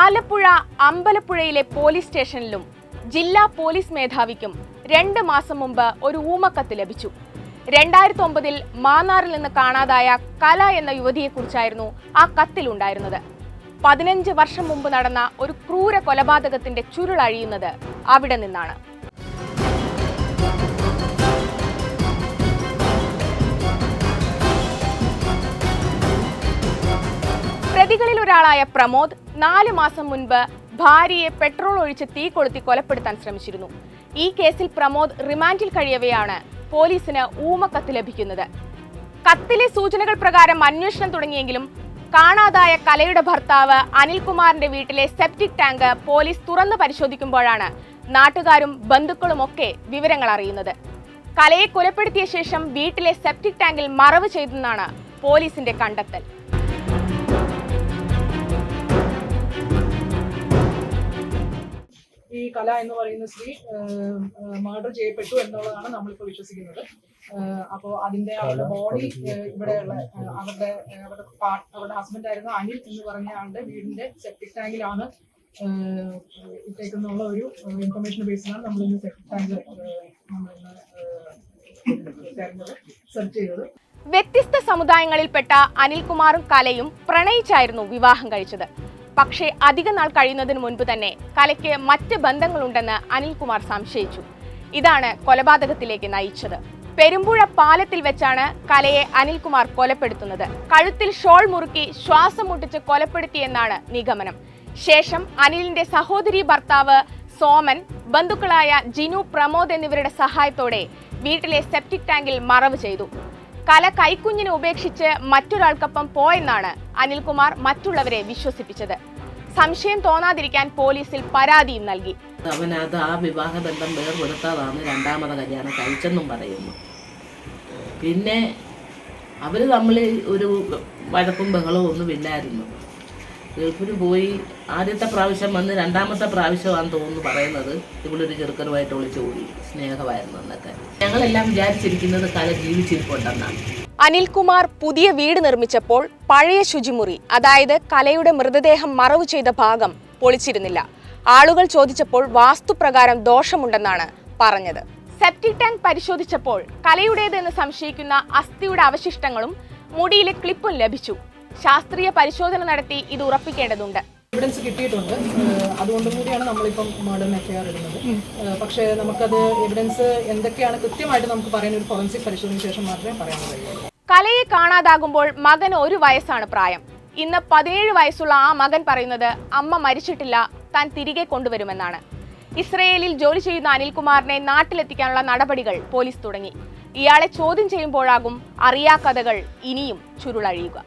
Alappuzha അമ്പലപ്പുഴയിലെ police സ്റ്റേഷനിലും ജില്ലാ police മേധാവിക്കും രണ്ട് മാസം മുമ്പ് ഒരു ഊമക്കത്ത് ലഭിച്ചു. രണ്ടായിരത്തി ഒമ്പതിൽ മാന്നാറിൽ നിന്ന് കാണാതായ കല എന്ന യുവതിയെക്കുറിച്ചായിരുന്നു ആ കത്തിലുണ്ടായിരുന്നത് പതിനഞ്ച് വർഷം മുമ്പ് നടന്ന ഒരു ക്രൂര കൊലപാതകത്തിന്റെ ചുരുളഴിയുന്നത് അവിടെ നിന്നാണ്. പ്രതികളിൽ ഒരാളായ പ്രമോദ് നാല് മാസം മുൻപ് ഭാര്യയെ പെട്രോൾ ഒഴിച്ച് തീ കൊളുത്തി കൊലപ്പെടുത്താൻ ശ്രമിച്ചിരുന്നു. ഈ കേസിൽ പ്രമോദ് റിമാൻഡിൽ കഴിയവെയാണ് പോലീസിന് ഊമക്കത്ത് ലഭിക്കുന്നത്. കത്തിലെ സൂചനകൾ പ്രകാരം അന്വേഷണം തുടങ്ങിയെങ്കിലും കാണാതായ കലയുടെ ഭർത്താവ് അനിൽകുമാറിന്റെ വീട്ടിലെ സെപ്റ്റിക് ടാങ്ക് പോലീസ് തുറന്നു പരിശോധിക്കുമ്പോഴാണ് നാട്ടുകാരും ബന്ധുക്കളും ഒക്കെ വിവരങ്ങൾ അറിയുന്നത്. കലയെ കൊലപ്പെടുത്തിയ ശേഷം വീട്ടിലെ സെപ്റ്റിക് ടാങ്കിൽ മറവ് ചെയ്തെന്നാണ് പോലീസിന്റെ കണ്ടെത്തൽ. ഈ കല എന്ന് പറയുന്ന സ്ത്രീ മർഡർ ചെയ്യപ്പെട്ടു എന്നുള്ളതാണ് നമ്മളിപ്പോൾ വിശ്വസിക്കുന്നത്. അപ്പോൾ അതിന്റെ അവരുടെ ബോഡി ഇവിടെയുള്ള അവരുടെ അവരുടെ അവരുടെ ഹസ്ബൻഡ് ആയിരുന്ന അനിൽ എന്ന് പറഞ്ഞ ആളുടെ വീടിന്റെ സെപ്റ്റിക് ടാങ്കിലാണ് ഇട്ടേക്കുന്നുള്ള ഒരു ഇൻഫർമേഷൻ ബേസിലാണ് നമ്മൾ ഇന്ന് സെപ്റ്റിക് ടാങ്ക് നമ്മളിന്ന് സെർച്ച് ചെയ്തത്. വ്യത്യസ്ത സമുദായങ്ങളിൽപ്പെട്ട അനിൽകുമാറും കലയും പ്രണയിച്ചായിരുന്നു വിവാഹം കഴിച്ചത്. പക്ഷേ അധിക നാൾ കഴിയുന്നതിന് മുൻപ് തന്നെ കലയ്ക്ക് മറ്റ് ബന്ധങ്ങളുണ്ടെന്ന് അനിൽകുമാർ സംശയിച്ചു. ഇതാണ് കൊലപാതകത്തിലേക്ക് നയിച്ചത്. പെരുമ്പുഴ പാലത്തിൽ വെച്ചാണ് കലയെ അനിൽകുമാർ കൊലപ്പെടുത്തുന്നത്. കഴുത്തിൽ ഷോൾ മുറുക്കി ശ്വാസം മുട്ടിച്ച് കൊലപ്പെടുത്തിയെന്നാണ് നിഗമനം. ശേഷം അനിലിന്റെ സഹോദരി ഭർത്താവ് സോമൻ ബന്ധുക്കളായ ജിനു പ്രമോദ് എന്നിവരുടെ സഹായത്തോടെ വീട്ടിലെ സെപ്റ്റിക് ടാങ്കിൽ മറവ് ചെയ്തു. കല കൈക്കുഞ്ഞിനെ ഉപേക്ഷിച്ച് മറ്റൊരാൾക്കൊപ്പം പോയെന്നാണ് അനിൽകുമാർ മറ്റുള്ളവരെ വിശ്വസിപ്പിച്ചത്. സംശയം തോന്നാതിരിക്കാൻ പോലീസിൽ പരാതിയും നൽകി. അവൻ അത് ആ വിവാഹ വിവാഹബന്ധം വേർപെടുത്താതാണ് രണ്ടാമത് കല്യാണം കഴിച്ചെന്നും പറയുന്നു. പിന്നെ അവർ തമ്മിൽ ഒരു വഴക്കും ബഹളവും ഒന്നുമില്ലായിരുന്നു ഗൾഫിന് പോയി ആദ്യത്തെ പ്രാവശ്യം വന്ന് രണ്ടാമത്തെ പ്രാവശ്യമാണെന്ന് തോന്നുന്നു പറയുന്നത്. ഇവളൊരു ചെറുക്കനുമായിട്ട് ഒളിച്ചു കൂടി. സ്നേഹമായിരുന്നു എന്നൊക്കെ ഞങ്ങളെല്ലാം വിചാരിച്ചിരിക്കുന്നത് കല ജീവിച്ചിരിപ്പുണ്ടെന്നാണ് അനിൽകുമാർ പുതിയ വീട് നിർമ്മിച്ചപ്പോൾ പഴയ ശുചിമുറി അതായത് കലയുടെ മൃതദേഹം മറവ് ചെയ്ത ഭാഗം പൊളിച്ചിരുന്നില്ല. ആളുകൾ ചോദിച്ചപ്പോൾ വാസ്തുപ്രകാരം ദോഷമുണ്ടെന്നാണ് പറഞ്ഞത്. സെപ്റ്റിക് ടാങ്ക് പരിശോധിച്ചപ്പോൾ കലയുടേതെന്ന് സംശയിക്കുന്ന അസ്ഥിയുടെ അവശിഷ്ടങ്ങളും മുടിയിലെ ക്ലിപ്പും ലഭിച്ചു. ശാസ്ത്രീയ പരിശോധന നടത്തി ഇത് ഉറപ്പിക്കേണ്ടതുണ്ട്. എവിഡൻസ് കിട്ടിയിട്ടുണ്ട്. അതുകൊണ്ടും കൂടിയാണ് നമ്മളിപ്പം മർഡർ എഫ്ഐആർ ഇടുന്നത്. പക്ഷേ നമുക്കത് എവിഡൻസ് എന്തൊക്കെയാണ് കൃത്യമായിട്ട് നമുക്ക് പറയാൻ ഒരു ഫോറൻസിക് പരിശോധന ശേഷം മാത്രമേ പറയാൻ കഴിയുള്ളൂ കലയെ കാണാതാകുമ്പോൾ മകൻ ഒരു വയസ്സാണ് പ്രായം. ഇന്ന് പതിനേഴ് വയസ്സുള്ള ആ മകൻ പറയുന്നത് അമ്മ മരിച്ചിട്ടില്ല താൻ തിരികെ കൊണ്ടുവരുമെന്നാണ്. ഇസ്രയേലിൽ ജോലി ചെയ്യുന്ന അനിൽകുമാറിനെ നാട്ടിലെത്തിക്കാനുള്ള നടപടികൾ പോലീസ് തുടങ്ങി. ഇയാളെ ചോദ്യം ചെയ്യുമ്പോഴാകും അറിയാ കഥകൾ ഇനിയും ചുരുളഴിയുക.